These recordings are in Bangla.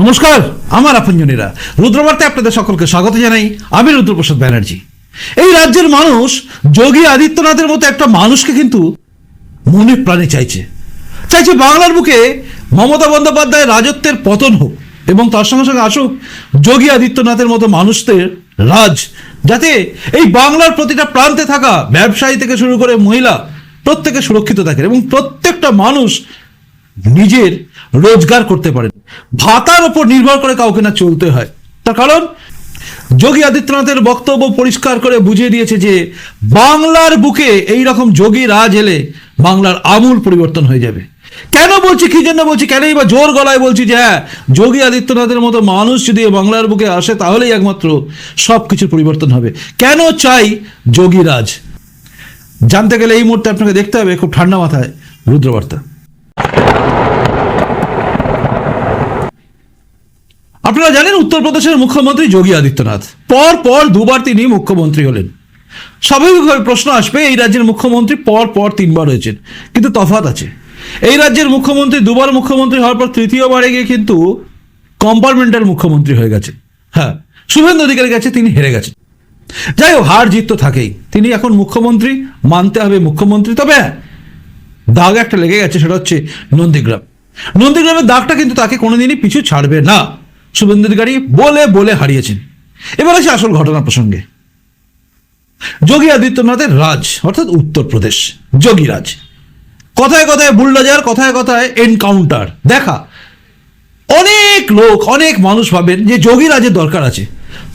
নমস্কার, আমার আপনজনীরা। রুদ্রবার্তায় আপনাদের সকলকে স্বাগত জানাই। আমি রুদ্রপ্রসাদ ব্যানার্জি। এই রাজ্যের মানুষ যোগী আদিত্যনাথের মতো একটা মানুষকে কিন্তু মনে প্রাণে চাইছে। চাইছে বাংলার বুকে মমতা বন্দ্যোপাধ্যায়ের রাজত্বের পতন হোক এবং তার সঙ্গে সঙ্গে আসুক যোগী আদিত্যনাথের মতো মানুষদের রাজ, যাতে এই বাংলার প্রতিটা প্রান্তে থাকা ব্যবসায়ী থেকে শুরু করে মহিলা প্রত্যেকে সুরক্ষিত থাকেন এবং প্রত্যেকটা মানুষ নিজের রোজগার করতে পারেন ভাতার ওপর নির্ভর করে কাউকে না চলতে হয়। তার কারণ, যোগী আদিত্যনাথের বক্তব্য পরিষ্কার করে বুঝিয়ে দিয়েছে যে, বাংলার বুকে এই রকম যোগী রাজ এলে বাংলার আমূল পরিবর্তন হয়ে যাবে। কেন বলছি, কি জন্য বলছি, কেনই বা জোর গলায় বলছি যে হ্যাঁ যোগী আদিত্যনাথের মতো মানুষ যদি বাংলার বুকে আসে, তাহলেই একমাত্র সব কিছুর পরিবর্তন হবে। কেন চাই যোগী রাজ? জানতে গেলে এই মুহূর্তে আপনাকে দেখতে হবে, খুব ঠান্ডা মাথায়, রুদ্রবার্তা। আপনারা জানেন উত্তরপ্রদেশের মুখ্যমন্ত্রী যোগী আদিত্যনাথ। পর পর দুবার তিনি মুখ্যমন্ত্রী হলেন। স্বাভাবিকভাবে প্রশ্ন আসবে, এই রাজ্যের মুখ্যমন্ত্রী পর পর তিনবার হয়েছেন, কিন্তু তফাৎ আছে। এই রাজ্যের মুখ্যমন্ত্রী দুবার মুখ্যমন্ত্রী হওয়ার পর তৃতীয়বারে গিয়ে কিন্তু কম্পার্টমেন্টাল মুখ্যমন্ত্রী হয়ে গেছে হ্যাঁ শুভেন্দু অধিকারীর কাছে তিনি হেরে গেছেন। যাই হোক, হার জিত তো থাকেই। তিনি এখন মুখ্যমন্ত্রী, মানতে হবে মুখ্যমন্ত্রী। তবে হ্যাঁ দাগ একটা লেগে গেছে, সেটা হচ্ছে নন্দীগ্রাম। নন্দীগ্রামের দাগটা কিন্তু তাকে কোনোদিনই পিছু ছাড়বে না। শুভেন্দু বলে বলে হারিয়েছেন। এবার আছে আসল ঘটনা প্রসঙ্গে। যোগী আদিত্যনাথের রাজ, অর্থাৎ উত্তরপ্রদেশ। যোগী রাজ। কথায় কথায় বুলডোজার, কথায় কথায় এনকাউন্টার। দেখা, অনেক লোক, অনেক মানুষ ভাবেন যে যোগী রাজের দরকার আছে।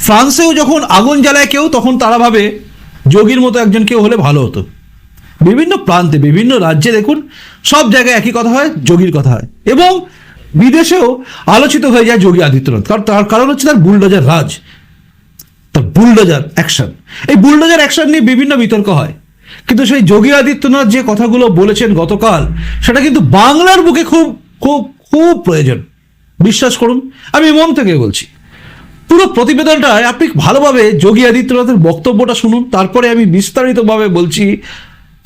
ফ্রান্সেও যখন আগুন জ্বালায় কেউ, তখন তারা ভাবে যোগীর মতো একজন কেউ হলে ভালো হতো। বিভিন্ন প্রান্তে, বিভিন্ন রাজ্যে দেখুন, সব জায়গায় একই কথা হয়, যোগীর কথা হয়। এবং বিদেশেও আলোচিত হয়ে যায় যোগী আদিত্যনাথ। কারণ তার কারণ হচ্ছে তার বুলডোজার রাজ। তার বুলডোজার অ্যাকশন। এই বুলডোজার অ্যাকশন নিয়ে বিভিন্ন বিতর্ক হয়। কিন্তু সেই যোগী আদিত্যনাথ যে কথাগুলো বলেছেন গতকাল, সেটা কিন্তু বাংলার বুকে খুব খুব খুব প্রয়োজন। বিশ্বাস করুন, আমি মন থেকে বলছি। পুরো প্রতিবেদনটায় আপনি ভালোভাবে যোগী আদিত্যনাথের বক্তব্যটা শুনুন, তারপরে আমি বিস্তারিতভাবে বলছি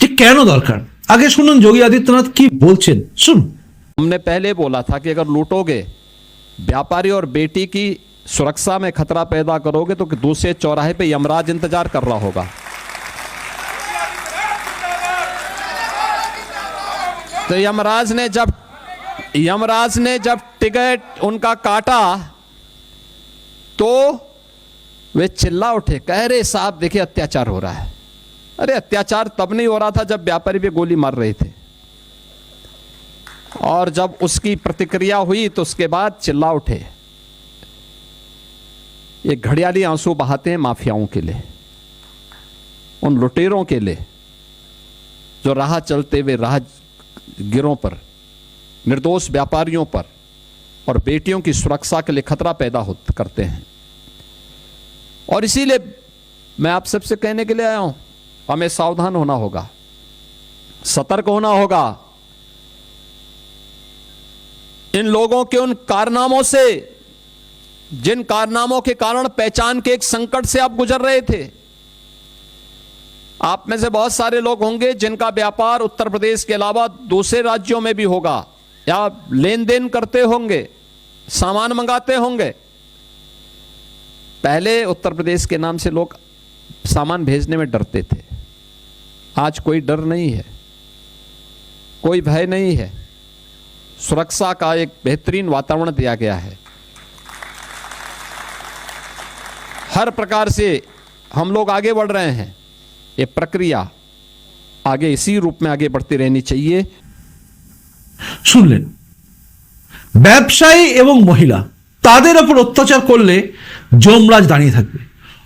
যে কেন দরকার। আগে শুনুন যোগী আদিত্যনাথ কি বলছেন। শুনুন। हमने पहले बोला था कि अगर लूटोगे, व्यापारी और बेटी की सुरक्षा में खतरा पैदा करोगे तो दूसरे चौराहे पे यमराज इंतज़ार कर रहा होगा। तो यमराज ने जब, यमराज ने जब टिकट उनका काटा तो वे चिल्ला उठे। कह रहे, साहब, देखिए, अत्याचार हो रहा है। अरे, अत्याचार तब नहीं हो रहा था जब व्यापारी पे गोली मार रहे थे। और जब उसकी प्रतिक्रिया हुई तो उसके बाद चिल्ला उठे। ये घड़ियाली आँसू बहाते हैं माफियाओं के लिए, उन लुटेरों के लिए, जो राह चलते हुए राह गिरों पर, निर्दोष व्यापारियों पर और बेटियों की सुरक्षा के लिए खतरा पैदा हो, करते हैं। और इसीलिए मैं आप सबसे कहने के लिए आया हूँ, हमें सावधान होना होगा, सतर्क होना होगा। इन लोगों के उन कारनामों से, जिन कारनामों के कारण पहचान के एक संकट से आप गुजर रहे थे। आप में से बहुत सारे लोग होंगे जिनका व्यापार उत्तर प्रदेश के अलावा दूसरे राज्यों में भी होगा। या लेन देन करते होंगे, सामान मंगाते होंगे। पहले उत्तर प्रदेश के नाम से लोग सामान भेजने में डरते थे। आज कोई डर नहीं है। कोई भय नहीं है। सुरक्षा का एक बेहतरीन वातावरण दिया गया है हर प्रकार से हम लोग आगे बढ़ रहे हैं ये प्रक्रिया आगे इसी रूप में आगे बढ़ती रहनी चाहिए শুনলেন ব্যবসায়ী এবং মহিলা তাদের ওপর অত্যাচার করলে যমরাজ দাঁড়িয়ে থাকবে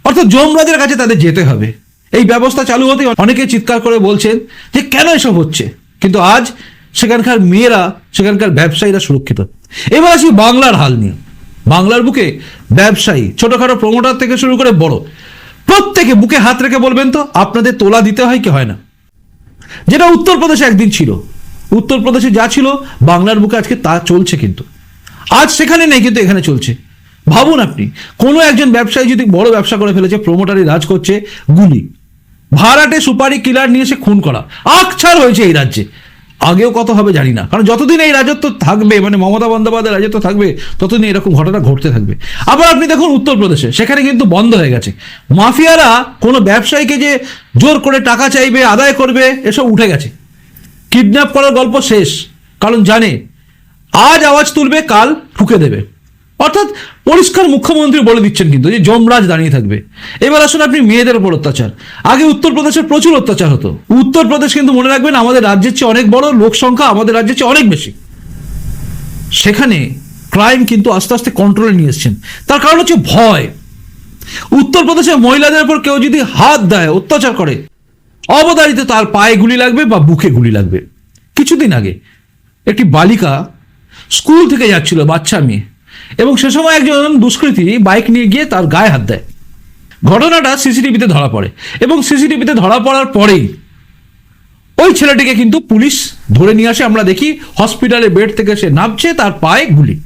অর্থাৎ যমরাজের কাছে তাদের যেতে হবে এই ব্যবস্থা চালু হতে অনেকে চিৎকার করে বলছেন যে কেন এসব হচ্ছে কিন্তু আজ সেখানকার মেয়েরা, সেখানকার ব্যবসায়ীরা সুরক্ষিত। এবার আসি বাংলার হাল নিয়ে। বাংলার বুকে ব্যবসায়ী, ছোটখাটো প্রমোটার থেকে শুরু করে বড়। প্রত্যেকে বুকে হাত রেখে বলবেন তো, আপনাদের তোলা দিতে হয় কি হয় না? যেটা উত্তরপ্রদেশে একদিন ছিল। উত্তরপ্রদেশে যা ছিল, বাংলার বুকে আজকে তা চলছে কিন্তু। আজ সেখানে নেই কিন্তু এখানে চলছে। ভাবুন আপনি, কোনো একজন ব্যবসায়ী যদি বড় ব্যবসা করে ফেলেছে প্রমোটারি রাজ করছে, গুলি। ভাড়াটে সুপারি কিলার নিয়ে সে খুন করা। আকছার হয়েছে এই রাজ্যে। আগেও কত হবে জানি না। কারণ যতদিন এই রাজত্ব থাকবে মানে মমতা বন্দ্যোপাধ্যায় রাজত্ব থাকবে, ততদিন এরকম ঘটনা ঘটতে থাকবে। আবার আপনি দেখুন উত্তরপ্রদেশে, সেখানে কিন্তু বন্ধ হয়ে গেছে। মাফিয়ারা কোনো ব্যবসায়ীকে যে জোর করে টাকা চাইবে, আদায় করবে, এসব উঠে গেছে। কিডন্যাপ করার গল্প শেষ। কারণ জানে, আজ আওয়াজ তুলবে, কাল ঠুকে দেবে। অর্থাৎ পরিষ্কার মুখ্যমন্ত্রী বলে দিচ্ছেন কিন্তু যে যমরাজ দাঁড়িয়ে থাকবে। এবার আসুন আপনি মেয়েদের উপর অত্যাচার। আগে উত্তরপ্রদেশের প্রচুর অত্যাচার হতো। উত্তরপ্রদেশ কিন্তু মনে রাখবেন আমাদের রাজ্যের চেয়ে অনেক বড়, লোক সংখ্যা আমাদের রাজ্যের চেয়ে অনেক বেশি। সেখানে ক্রাইম কিন্তু আস্তে আস্তে কন্ট্রোলে নিয়ে এসছেন। তার কারণ হচ্ছে ভয়। উত্তরপ্রদেশে মহিলাদের উপর কেউ যদি হাত দেয়, অত্যাচার করে অবদারিত তার পায়ে গুলি লাগবে বা বুকে গুলি লাগবে। কিছুদিন আগে একটি বালিকা স্কুল থেকে যাচ্ছিল, বাচ্চা মেয়ে। এবং সে সময় একজন দুষ্কৃতী বাইক নিয়ে গিয়ে তার গায়ে হাত দেয়। ঘটনাটা সিসিটিভিতে ধরা পড়ে এবং সিসিটিভিতে ধরা পড়ার পরেই ওই ছেলেটিকে কিন্তু পুলিশ ধরে নিয়ে আসে। আমরা দেখি হসপিটালে বেড থেকে সে নামছে, তার পায়ে গুলি।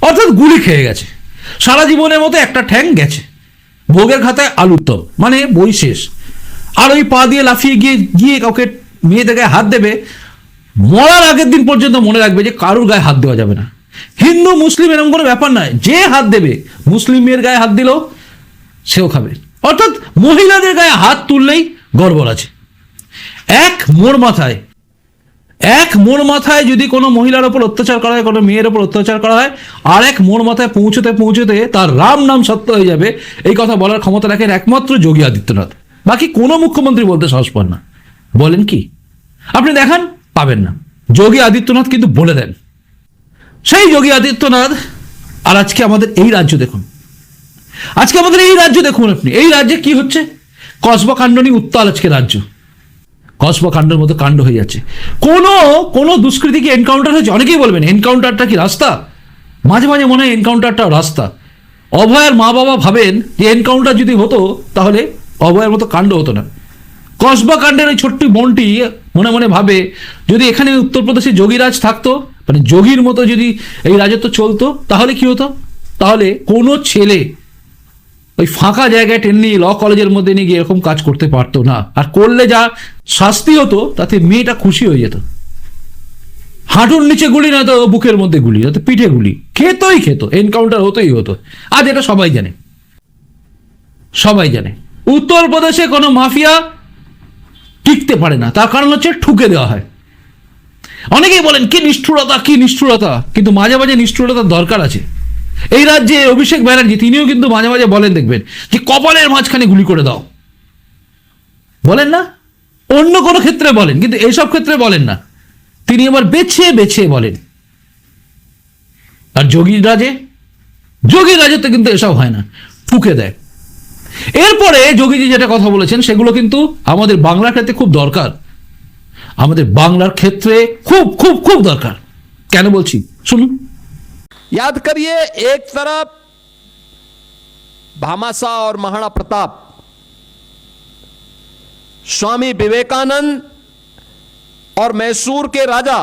অর্থাৎ গুলি খেয়ে গেছে। সারা জীবনের মতো একটা ঠ্যাং গেছে। ভোগের খাতায় আলুর দম মানে বই শেষ। আর ওই পা দিয়ে লাফিয়ে গিয়ে গিয়ে কাউকে মেয়েদের গায়ে হাত দেবে, মরার আগের দিন পর্যন্ত মনে রাখবে যে কারুর গায়ে হাত দেওয়া যাবে না। হিন্দু, মুসলিম এরকম কোনো ব্যাপার নয়। যে হাত দেবে মুসলিম মেয়ের গায়ে হাত দিলেও সেও খাবে। অর্থাৎ মহিলাদের গায়ে হাত তুললেই গড়বড় আছে। এক মোড় মাথায়, এক মোড় মাথায় যদি কোনো মহিলার ওপর অত্যাচার করা হয়, কোনো মেয়ের ওপর অত্যাচার করা হয় আর এক মোড় মাথায় পৌঁছতে পৌঁছতে তার রাম নাম সত্য হয়ে যাবে। এই কথা বলার ক্ষমতা রাখেন একমাত্র যোগী আদিত্যনাথ। বাকি কোনো মুখ্যমন্ত্রী বলতে সাহস পান না। বলেন কি? আপনি দেখান, পাবেন না। যোগী আদিত্যনাথ কিন্তু বলে দেন। সেই যোগী আদিত্যনাথ, আর আজকে আমাদের এই রাজ্য দেখুন। আজকে আমাদের এই রাজ্য দেখুন আপনি। এই রাজ্যে কি হচ্ছে? কসবা কাণ্ড নিয়ে উত্তাল আজকে রাজ্য। কসবা কাণ্ডের মতো কাণ্ড হয়ে যাচ্ছে। কোনো কোনো দুষ্কৃতি কি এনকাউন্টার হয়েছে? অনেকেই বলবেন এনকাউন্টারটা কি রাস্তা? মাঝে মাঝে মনে হয় এনকাউন্টারটা রাস্তা। অভয়ের মা বাবা ভাবেন যে এনকাউন্টার যদি হতো, তাহলে অভয়ের মতো কাণ্ড হতো না। কসবা কাণ্ডের ওই ছোট্ট বোনটি মনে মনে ভাবে, যদি এখানে উত্তরপ্রদেশে যোগীরাজ থাকতো মানে যোগীর মতো যদি এই রাজত্ব চলতো, তাহলে কি হতো? তাহলে কোনো ছেলে ওই ফাঁকা জায়গায় টেনে নিয়ে ল কলেজের মধ্যে নিয়ে গিয়ে এরকম কাজ করতে পারতো না। আর করলে যা শাস্তি হতো, তাতে মেয়েটা খুশি হয়ে যেত। হাঁটুর নিচে গুলি না তো বুকের মধ্যে গুলি, না তো পিঠে গুলি। খেতই খেত এনকাউন্টার হতোই হতো। আজ এটা সবাই জানে। সবাই জানে। উত্তরপ্রদেশে কোনো মাফিয়া টিকতে পারে না। তার কারণ হচ্ছে ঠুকে দেওয়া হয়। অনেকেই বলেন, কি নিষ্ঠুরতা কি নিষ্ঠুরতা? কিন্তু মাঝে মাঝে নিষ্ঠুরতার দরকার আছে। এই রাজ্যে অভিষেক ব্যানার্জি, তিনিও কিন্তু মাঝে মাঝে বলেন, দেখবেন, যে কপালের মাঝখানে গুলি করে দাও। বলেন না? অন্য কোনো ক্ষেত্রে বলেন, কিন্তু এইসব ক্ষেত্রে বলেন না। তিনি আবার বেছে বেছে বলেন। আর যোগী রাজে? যোগী রাজত্বে কিন্তু এসব হয় না। ঠুকে দেয়। এরপরে যোগীজি যেটা কথা বলেছেন, সেগুলো কিন্তু আমাদের বাংলার ক্ষেত্রে খুব দরকার। আমাদের বাংলার ক্ষেত্রে খুব খুব খুব দরকার কেন বলছি শুনুন याद करिए एक तरफ भामासा और महाराणा प्रताप स्वामी विवेकानंद और मैसूर के राजा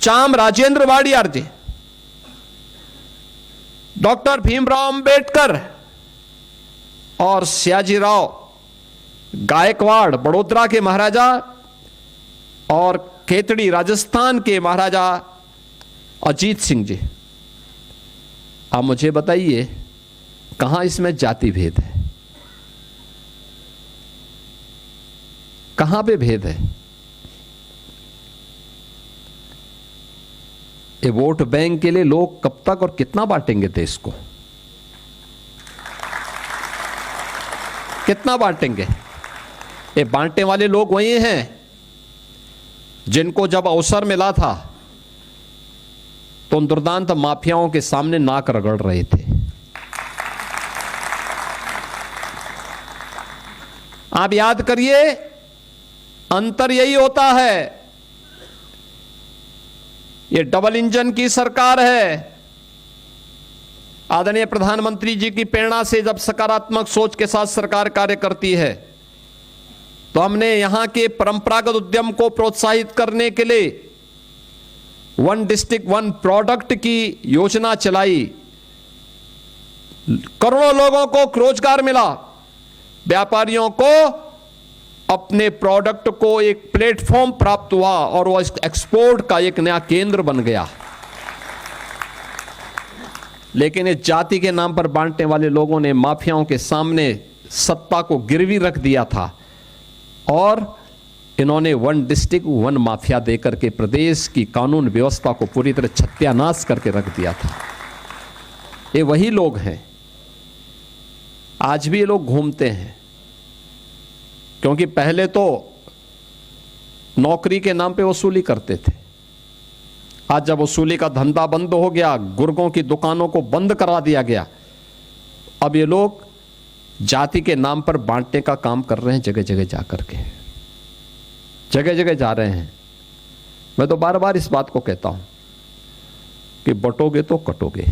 चाम राजेंद्र वाडियार जी डॉक्टर भीमराव अंबेडकर और सयाजीराव गायकवाड़, बड़ोदरा के महाराजा और खेतड़ी राजस्थान के महाराजा अजीत सिंह जी। आप मुझे बताइए, कहाँ इसमें जाति भेद है? कहाँ पे भेद है? ये वोट बैंक के लिए लोग कब तक और कितना बांटेंगे देश को? कितना बांटेंगे? ये बांटने वाले लोग वही हैं जिनको जब अवसर मिला था तो उन दुर्दांत माफियाओं के सामने नाक रगड़ रहे थे। आप याद करिए, अंतर यही होता है, ये डबल इंजन की सरकार है। आदरणीय प्रधानमंत्री जी की प्रेरणा से जब सकारात्मक सोच के साथ सरकार कार्य करती है तो हमने यहाँ के परंपरागत उद्यम को प्रोत्साहित करने के लिए वन डिस्ट्रिक्ट, वन प्रोडक्ट की योजना चलाई। करोड़ों लोगों को रोज़गार मिला। व्यापारियों को अपने प्रोडक्ट को एक प्लेटफॉर्म प्राप्त हुआ और वो एक्सपोर्ट का एक नया केंद्र बन गया। लेकिन इस जाति के नाम पर बांटने वाले लोगों ने माफियाओं के सामने सत्ता को गिरवी रख दिया था। और इन्होंने वन डिस्ट्रिक्ट, वन माफिया देकर के प्रदेश की कानून व्यवस्था को पूरी तरह छत्यानाश करके रख दिया था। ये वही लोग हैं। आज भी ये लोग घूमते हैं। क्योंकि पहले तो नौकरी के नाम पे वसूली करते थे। आज जब वसूली का धंधा बंद हो गया, गुर्गों की दुकानों को बंद करा दिया गया, अब ये लोग जाति के नाम पर बांटने का काम कर रहे हैं जगह जगह जा कर के जगह जगह जा रहे हैं मैं तो बार बार इस बात को कहता हूं कि बटोगे तो कटोगे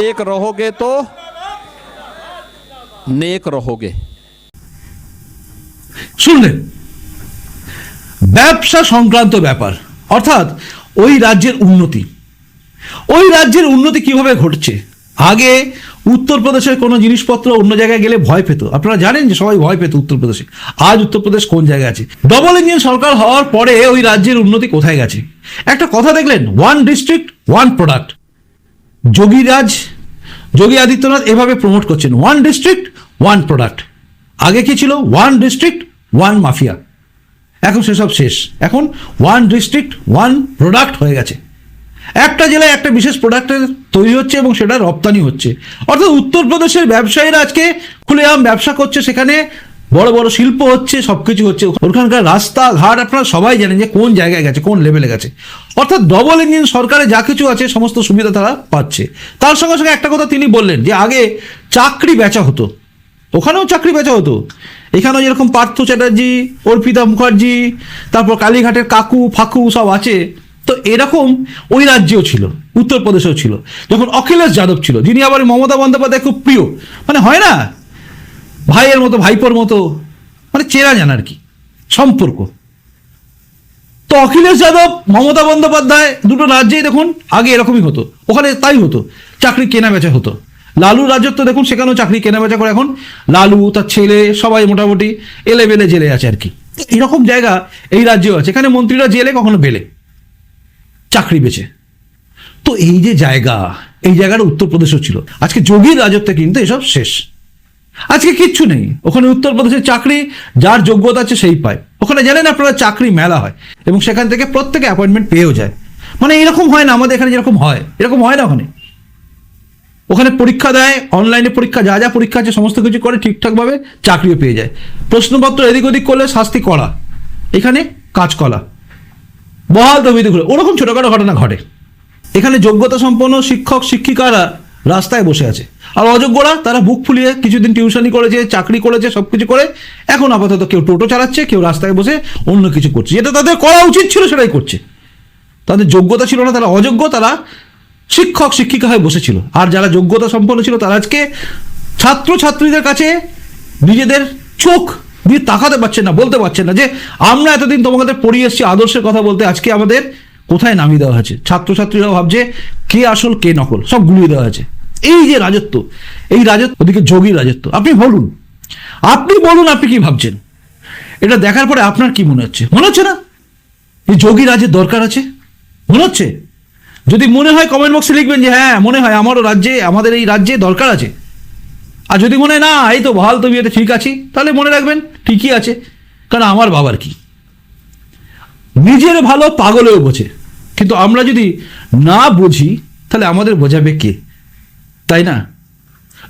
एक रहोगे तो नेक रहोगे শুনলেন ব্যবসা সংক্রান্ত ব্যাপার অর্থাৎ ওই রাজ্যের উন্নতি। ওই রাজ্যের উন্নতি কীভাবে ঘটছে? আগে উত্তরপ্রদেশের কোনো জিনিসপত্র অন্য জায়গায় গেলে ভয় পেত। আপনারা জানেন যে সবাই ভয় পেত উত্তরপ্রদেশে। আজ উত্তরপ্রদেশ কোন জায়গায় আছে? ডবল ইঞ্জিন সরকার হওয়ার পরে ওই রাজ্যের উন্নতি কোথায় গেছে? একটা কথা দেখলেন one district one product Yogiraj Yogi Adityanath এভাবে প্রমোট করছেন। ওয়ান ডিস্ট্রিক্ট ওয়ান প্রোডাক্ট আগে কি ছিল? ওয়ান ডিস্ট্রিক্ট ওয়ান মাফিয়া এখন সেসব শেষ। এখন ওয়ান ডিস্ট্রিক্ট ওয়ান প্রোডাক্ট হয়ে গেছে। একটা জেলায় একটা বিশেষ প্রোডাক্টের তৈরি হচ্ছে এবং সেটা রপ্তানি হচ্ছে। অর্থাৎ উত্তরপ্রদেশের ব্যবসায়ীরা আজকে খুলেআম ব্যবসা করছে, সেখানে বড় বড় শিল্প হচ্ছে সব কিছু হচ্ছে। ওখানকার রাস্তা ঘাট আপনারা সবাই জানেন যে কোন জায়গায় গেছে, কোন লেভেলে গেছে। অর্থাৎ ডবল ইঞ্জিন সরকারে যা কিছু আছে, সমস্ত সুবিধা তারা পাচ্ছে। তার সঙ্গে সঙ্গে একটা কথা তিনি বললেন যে, আগে চাকরি বেচা হতো। ওখানেও চাকরি বেচা হতো। এখানেও যেরকম পার্থ চ্যাটার্জি, অর্পিতা মুখার্জি, তারপর কালীঘাটের কাকু, ফাকু সব আছে। তো এরকম ওই রাজ্যেও ছিল, উত্তরপ্রদেশেও ছিল। যখন অখিলেশ যাদব ছিল, যিনি আবার মমতা বন্দ্যোপাধ্যায় খুব প্রিয় মানে হয় না? ভাইয়ের মতো, ভাইপোর মতো মানে চেনা জানা আর কি, সম্পর্ক। তো অখিলেশ যাদব, মমতা বন্দ্যোপাধ্যায়, দুটো রাজ্যেই দেখুন আগে এরকমই হতো, ওখানে তাই হতো, চাকরি কেনা বেচা হতো। লালু রাজত্ব দেখুন, সেখানেও চাকরি কেনা বেচা করে এখন। লালু, তার ছেলে, সবাই মোটামুটি এলে বেলে জেলে আছে আর কি। এরকম জায়গা এই রাজ্যেও আছে। এখানে মন্ত্রীরা জেলে, কখনো বেলে। চাকরি বেচে। তো এই যে জায়গা, এই জায়গাটা উত্তরপ্রদেশও ছিল। আজকে যোগীর রাজত্বে কিন্তু এসব শেষ। আজকে কিচ্ছু নেই। ওখানে উত্তরপ্রদেশের চাকরি, যার যোগ্যতা আছে সেই পায়। ওখানে জানেন আপনারা, চাকরি মেলা হয় এবং সেখান থেকে প্রত্যেকে অ্যাপয়েন্টমেন্ট পেয়েও যায়। মানে এরকম হয় না, আমাদের এখানে যেরকম হয়। এরকম হয় না ওখানে। ওখানে পরীক্ষা দেয় অনলাইনে পরীক্ষা, যা যা পরীক্ষা আছে, সমস্ত কিছু করে ঠিকঠাকভাবে চাকরিও পেয়ে যায়। প্রশ্নপত্র এদিক ওদিক করলে শাস্তি করা, এখানে কাজ করা। বহাল তবিতে ঘুরে ওরকম ছোটোখাটো ঘটনা ঘটে। এখানে যোগ্যতা সম্পন্ন শিক্ষক, শিক্ষিকারা রাস্তায় বসে আছে। আর অযোগ্যরা, তারা বুক ফুলিয়ে কিছুদিন টিউশনি করেছে, চাকরি করেছে সব কিছু করে, এখন আপাতত কেউ টোটো চালাচ্ছে, কেউ রাস্তায় বসে অন্য কিছু করছে। যেটা তাদের করা উচিত ছিল, সেটাই করছে। তাদের যোগ্যতা ছিল না, তারা অযোগ্য, তারা শিক্ষক, শিক্ষিকা হয়ে বসেছিল। আর যারা যোগ্যতা সম্পন্ন ছিল, তারা আজকে ছাত্র ছাত্রীদের কাছে নিজেদের চোখ দিয়ে তাকাতে পারছেন না, বলতে পারছেন না যে, আমরা এতদিন তোমাদের পড়িয়ে এসেছি আদর্শের কথা বলতে, আজকে আমাদের কোথায় নামিয়ে দেওয়া হয়েছে? ছাত্রছাত্রীরাও ভাবছে, কে আসল, কে নকল? সব গুলিয়ে দেওয়া হয়েছে। এই যে রাজত্ব, এই রাজত্ব, ওদিকে যোগী রাজত্ব, আপনি বলুন আপনি বলুন, আপনি কি ভাবছেন? এটা দেখার পরে আপনার কি মনে হচ্ছে? মনে হচ্ছে না? এই যোগী রাজের দরকার আছে? মনে হচ্ছে? যদি মনে হয় কমেন্ট বক্সে লিখবেন যে হ্যাঁ মনে হয় আমারও রাজ্যে, আমাদের এই রাজ্যে দরকার আছে। আর যদি মনে হয়, না, এই তো বহাল তো বিয়েতে ঠিক আছি, তাহলে মনে রাখবেন, ঠিকই আছে। কারণ আমার বাবার কি? নিজের ভালো পাগলেও বোঝে। কিন্তু আমরা যদি না বুঝি, তাহলে আমাদের বোঝাবে কে? তাই না?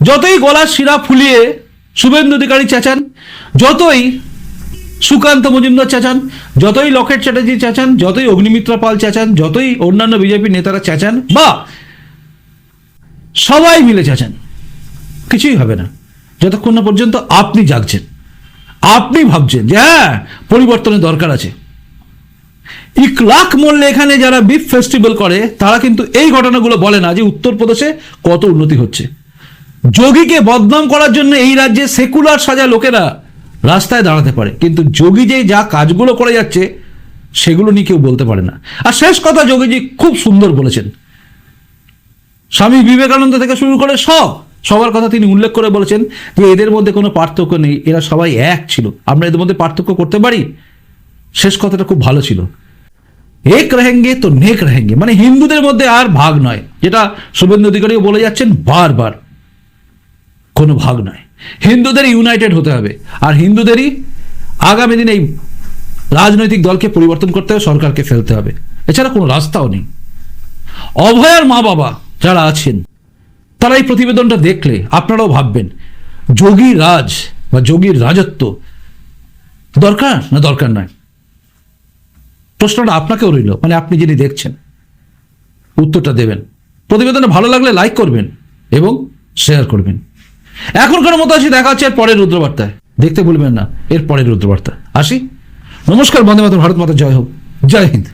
যতই গলার শিরা ফুলিয়ে শুভেন্দু অধিকারী চেঁচান, যতই সুকান্ত মজুমদার চেঁচান, যতই লকেট চ্যাটার্জি চেঁচান, যতই অগ্নিমিত্রা পাল চেঁচান, যতই অন্যান্য বিজেপি নেতারা চেঁচান, বা সবাই মিলে চেঁচান, কিছুই হবে না। যতক্ষণ না পর্যন্ত আপনি জাগছেন, আপনি ভাবছেন যে হ্যাঁ পরিবর্তনের দরকার আছে। ইকলাক মূল্যে এখানে যারা বিফ ফেস্টিভ্যাল করে, তারা কিন্তু এই ঘটনাগুলো বলে না যে উত্তরপ্রদেশে কত উন্নতি হচ্ছে। যোগীকে বদনাম করার জন্য এই রাজ্যে সেকুলার সাজা লোকেরা রাস্তায় দাঁড়াতে পারে। কিন্তু যোগী যে যা কাজগুলো করে যাচ্ছে, সেগুলো নিয়ে কেউ বলতে পারে না। আর শেষ কথা যোগীজি খুব সুন্দর বলেছেন। স্বামী বিবেকানন্দ থেকে শুরু করে সব, সবার কথা তিনি উল্লেখ করে বলেছেন যে এদের মধ্যে কোনো পার্থক্য নেই, এরা সবাই এক ছিল। আমরা এদের মধ্যে পার্থক্য করতে পারি? শেষ কথাটা খুব ভালো ছিল। এক রেহেঙ্গে তো নেক রহেঙ্গে মানে হিন্দুদের মধ্যে আর ভাগ নয়, যেটা শুভেন্দু অধিকারীও বলে যাচ্ছেন বারবার। কোনো ভাগ নয়। হিন্দুদের ইউনাইটেড হতে হবে। আর হিন্দুদেরই আগামী দিনে এই রাজনৈতিক দলকে পরিবর্তন করতে হবে, সরকারকে ফেলতে হবে। এছাড়া কোনো রাস্তাও নেই। অভয়ার মা বাবা যারা আছেন, তারা এই প্রতিবেদনটা দেখলে আপনারাও ভাববেন, যোগী রাজ বা যোগীর রাজত্ব দরকার না দরকার নয়? প্রশ্নটা আপনাকেও রইল মানে আপনি যিনি দেখছেন, উত্তরটা দেবেন। প্রতিবেদনটা ভালো লাগলে লাইক করবেন এবং শেয়ার করবেন। এখনকার মতো আসি, দেখা হচ্ছে এর পরের রুদ্রবার্তায়। দেখতে ভুলবেন না, এর পরের রুদ্রবার্তা আসি? নমস্কার, বন্দে মাতা ভারত মাতা, জয় হোক। জয় হিন্দ।